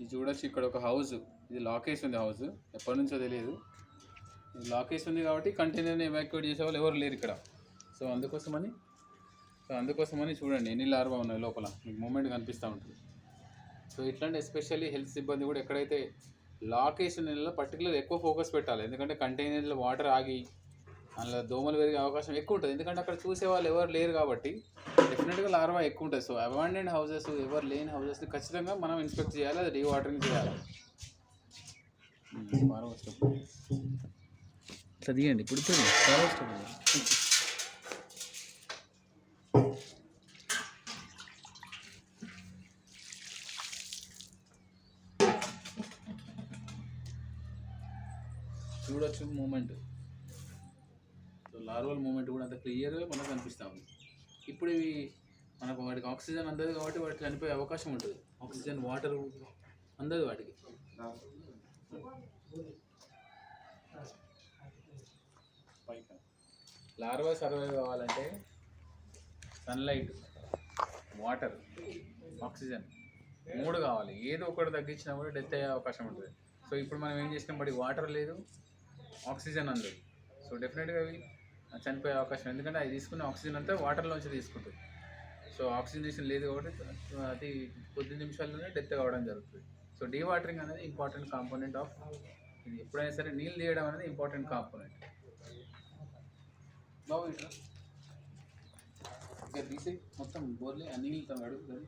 ఇది చూడొచ్చు ఇక్కడ ఒక హౌస్. ఇది లాక్ వేసి ఉంది హౌస్. ఎప్పటి నుంచో తెలియదు ఇది లాక్ వేసి ఉంది కాబట్టి కంటైనర్ని ఎవాక్యుయేట్ చేసే వాళ్ళు ఎవరు లేరు ఇక్కడ. సో అందుకోసమని సో అందుకోసమని చూడండి ఎన్ని లార్వా ఉన్నాయి లోపల. మీకు మూమెంట్ కనిపిస్తూ ఉంటుంది. సో ఇట్లాంటి ఎస్పెషల్లీ హెల్త్ సిబ్బంది కూడా ఎక్కడైతే లాక్ వేసిన నెలలో పర్టికులర్ ఎక్కువ ఫోకస్ పెట్టాలి. ఎందుకంటే కంటైనర్లో వాటర్ ఆగి అందులో దోమలు పెరిగే అవకాశం ఎక్కువ ఉంటుంది ఎందుకంటే అక్కడ చూసే వాళ్ళు ఎవరు లేరు కాబట్టి డెఫినెట్గా లార్వా ఎక్కువ ఉంటుంది సో అబాండెంట్ హౌసెస్ ఎవరు లేని హౌసెస్ని ఖచ్చితంగా మనం ఇన్స్పెక్ట్ చేయాలి అది డీవాటరింగ్ చేయాలి. ఇట్లా తీయండి ఇప్పుడు. చూడొచ్చు మూమెంట్ సో లార్వల్ మూమెంట్ కూడా అంత క్లియర్గా మనకు కనిపిస్తూ ఉంది. ఇప్పుడు ఇవి మనకు వాటికి ఆక్సిజన్ అందదు కాబట్టి వాటికి చనిపోయే అవకాశం ఉంటుంది. ఆక్సిజన్ వాటర్ అందదు వాటికి. లార్వా సర్వైవ్ కావాలంటే సన్లైట్ వాటర్ ఆక్సిజన్ మూడు కావాలి. ఏదో ఒకటి తగ్గించినా కూడా డెత్ అయ్యే అవకాశం ఉంటుంది. సో ఇప్పుడు మనం ఏం చేసినాం? బట్టి వాటర్ లేదు ఆక్సిజన్ అందదు. సో డెఫినెట్గా అవి చనిపోయే అవకాశం ఎందుకంటే అది తీసుకునే ఆక్సిజన్ అంతా వాటర్లోంచి తీసుకుంటుంది. సో ఆక్సిజనేషన్ లేదు కాబట్టి అది కొద్ది నిమిషాల్లోనే డెత్ కావడం జరుగుతుంది. సో డీవాటరింగ్ అనేది ఇంపార్టెంట్ కాంపోనెంట్ ఆఫ్ ఇది. ఎప్పుడైనా సరే నీళ్ళు తీయడం అనేది ఇంపార్టెంట్ కాంపోనెంట్ బాబు ఇట్లా. ఇక్కడ తీసి మొత్తం బోర్లే ఆ నీళ్ళతో అడుగుతుంది